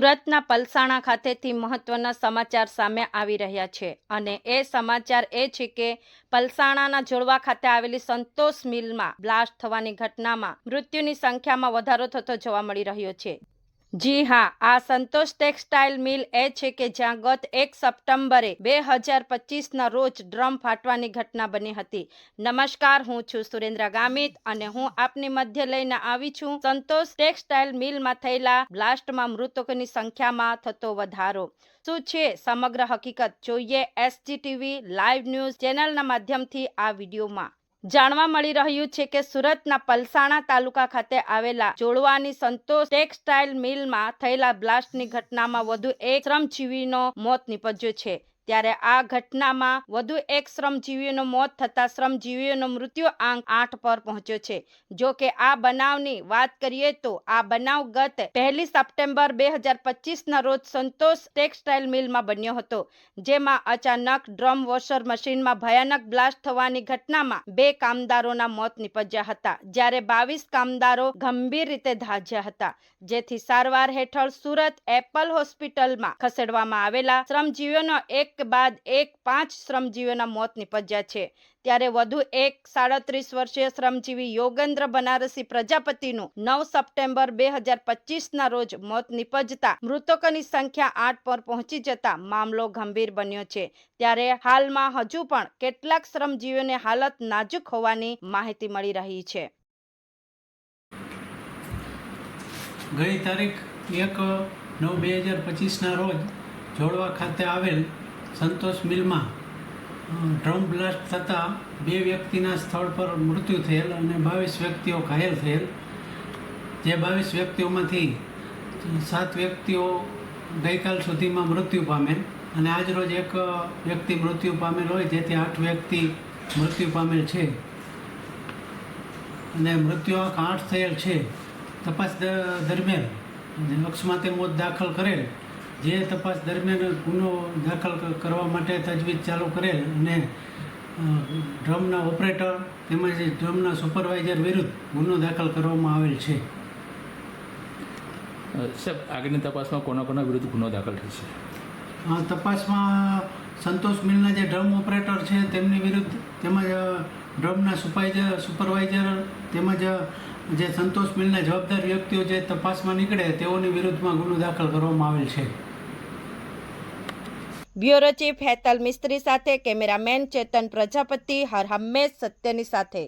સુરતના પલસાણા ખાતેથી મહત્વના સમાચાર સામે આવી રહ્યા છે અને એ સમાચાર એ છે કે પલસાણાના જોડવા ખાતે આવેલી સંતોષ મિલમાં બ્લાસ્ટ થવાની ઘટનામાં મૃત્યુની સંખ્યામાં વધારો થતો જોવા મળી રહ્યો છે. જી હા, આ સંતોષ ટેક્સટાઇલ મિલ એ છે કે જ્યાં ગત એક સપ્ટેમ્બરે બે હજાર પચીસના રોજ ડ્રમ ફાટવાની ઘટના બની હતી. નમસ્કાર, હું છું સુરેન્દ્ર ગામિત અને હું આપની મધ્ય લઈને આવી છું સંતોષ ટેક્સટાઇલ મિલમાં થયેલા બ્લાસ્ટમાં મૃતકોની સંખ્યામાં થતો વધારો. શું છે? સમગ્ર હકીકત જોઈએ એસજી ટીવી લાઈવ ન્યૂઝ ચેનલના માધ્યમથી આ વિડીયોમાં. જાણવા મળી રહ્યું છે કે સુરતના પલસાણા તાલુકા ખાતે આવેલા જોડવાની સંતોષ ટેક્સટાઇલ મિલમાં થયેલા બ્લાસ્ટની ઘટનામાં વધુ એક શ્રમજીવીનો મોત નીપજ્યો છે. ત્યારે આ ઘટનામાં વધુ એક શ્રમજીવીનું મોત થતા શ્રમજીવીઓનો મૃત્યુ આંક આઠ પર પહોંચ્યો છે. જો કે આ બનાવની વાત કરીએ તો આ બનાવ ગત પહેલી સપ્ટેમ્બર બે હજાર પચીસના રોજ સંતોષ ટેક્સટાઇલ મિલમાં બન્યો હતો, જેમાં અચાનક ડ્રમ વોશર મશીનમાં ભયાનક બ્લાસ્ટ થવાની ઘટનામાં બે કામદારોના મોત નીપજ્યા હતા, જ્યારે બાવીસ કામદારો ગંભીર રીતે ધાજ્યા હતા, જેથી સારવાર હેઠળ સુરત એપલ હોસ્પિટલમાં ખસેડવામાં આવેલા શ્રમજીવીઓનો એક બાદ એક પાંચ શ્રમજીવીઓના મોત નિપજ્યા છે. ત્યારે વધુ એક સાડત્રીસ વર્ષીય શ્રમજીવી યોગેન્દ્ર બનારસી પ્રજાપતિનું નવ સપ્ટેમ્બર બે હજાર પચીસના રોજ મોત નિપજતા મૃતકોની સંખ્યા આઠ પર પહોંચી જતા મામલો ગંભીર બન્યો છે. ત્યારે હાલમાં હજુ પણ કેટલાક શ્રમજીવીઓની હાલત નાજુક હોવાની માહિતી મળી રહી છે. ગઈ તારીખ એક નવ બે હજાર પચીસના રોજ જોડવા ખાતે આવેલ સંતોષ મિલમાં ડ્રમ બ્લાસ્ટ થતાં બે વ્યક્તિના સ્થળ પર મૃત્યુ થયેલ અને બાવીસ વ્યક્તિઓ ઘાયલ થયેલ. જે બાવીસ વ્યક્તિઓમાંથી સાત વ્યક્તિઓ ગઈકાલ સુધીમાં મૃત્યુ પામેલ અને આજરોજ એક વ્યક્તિ મૃત્યુ પામેલ હોય, જેથી આઠ વ્યક્તિ મૃત્યુ પામેલ છે. અને મૃત્યુ આંક આઠ થયેલ છે. તપાસ દરમિયાન અકસ્માતે મોત દાખલ કરેલ. જે તપાસ દરમિયાન ગુનો દાખલ કરવા માટે તજવીજ ચાલુ કરેલ અને ડ્રમના ઓપરેટર તેમજ ડ્રમના સુપરવાઇઝર વિરુદ્ધ ગુનો દાખલ કરવામાં આવેલ છે. સાહેબ આગળની તપાસમાં કોના કોના વિરુદ્ધ ગુનો દાખલ થશે છે? તપાસમાં સંતોષ મિલના જે ડ્રમ ઓપરેટર છે તેમની વિરુદ્ધ તેમજ ડ્રમના સુપાઇઝર સુપરવાઇઝર તેમજ જે સંતોષ મિલના જવાબદાર વ્યક્તિઓ જે તપાસમાં નીકળે તેઓની વિરુદ્ધમાં ગુનો દાખલ કરવામાં આવેલ છે. બ્યુરો ચીફ હેતલ મિસ્ત્રી સાથે કેમેરામેન ચેતન પ્રજાપતિ હર હંમેશ સત્યની સાથે.